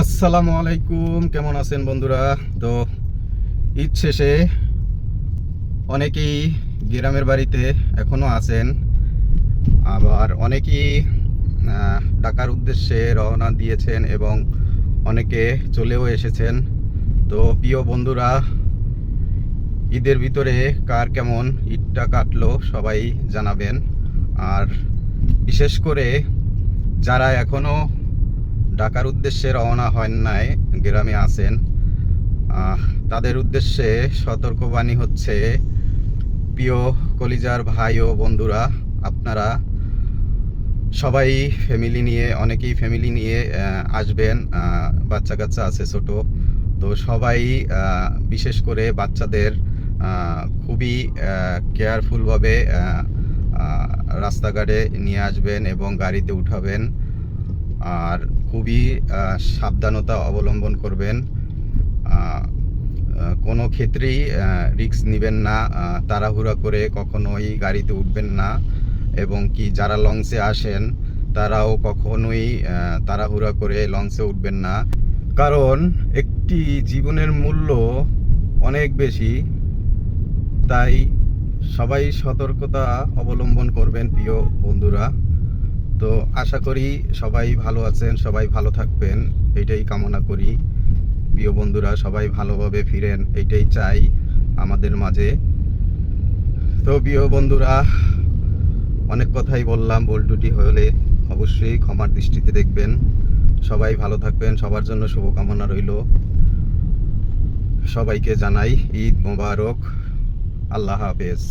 আসসালামু আলাইকুম, কেমন আছেন বন্ধুরা? তো, ঈদ শেষে অনেকেই গ্রামের বাড়িতে এখনও আছেন। আবার অনেকেই ঢাকার উদ্দেশ্যে রওনা দিয়েছেন এবং অনেকে চলেও এসেছেন। তো, প্রিয় বন্ধুরা, ঈদের ভিতরে কার কেমন ঈদটা কাটলো সবাই জানাবেন। আর বিশেষ করে যারা এখনও ঢাকার উদ্দেশ্যে রওনা হন নাই গ্রামে আহ, তাদের উদ্দেশ্যে সতর্কবাণী হচ্ছে প্রিয় কলিজার ভাই ও বন্ধুরা আপনারা সবাই ফ্যামিলি নিয়ে অনেকেই ফ্যামিলি নিয়ে আসবেন। বাচ্চা কাচ্চা আছে ছোট। তো সবাই বিশেষ করে বাচ্চাদের খুবই কেয়ারফুলভাবে রাস্তাঘাটে নিয়ে আসবেন এবং গাড়িতে উঠাবেন। আর খুবই সাবধানতা অবলম্বন করবেন। কোনো ক্ষেত্রেই রিস্ক নেবেন না। তাড়াহুড়া করে কখনোই গাড়িতে উঠবেন না এবং কি যারা লঞ্চে আসেন, তারাও কখনোই তাড়াহুড়া করে লঞ্চে উঠবেন না। কারণ একটি জীবনের মূল্য অনেক বেশি, তাই সবাই সতর্কতা অবলম্বন করবেন প্রিয় বন্ধুরা। তো আশা করি সবাই ভালো আছেন, সবাই ভালো থাকবেন, এইটাই কামনা করি। প্রিয় বন্ধুরা, সবাই ভালোভাবে ফিরেন, এইটাই চাই আমাদের মাঝে। তো প্রিয় বন্ধুরা, অনেক কথাই বললাম বলটুটি হলে অবশ্যই ক্ষমার দৃষ্টিতে দেখবেন। সবাই ভালো থাকবেন, সবার জন্য শুভকামনা রইল। সবাইকে জানাই ঈদ মোবারক। আল্লাহ হাফেজ।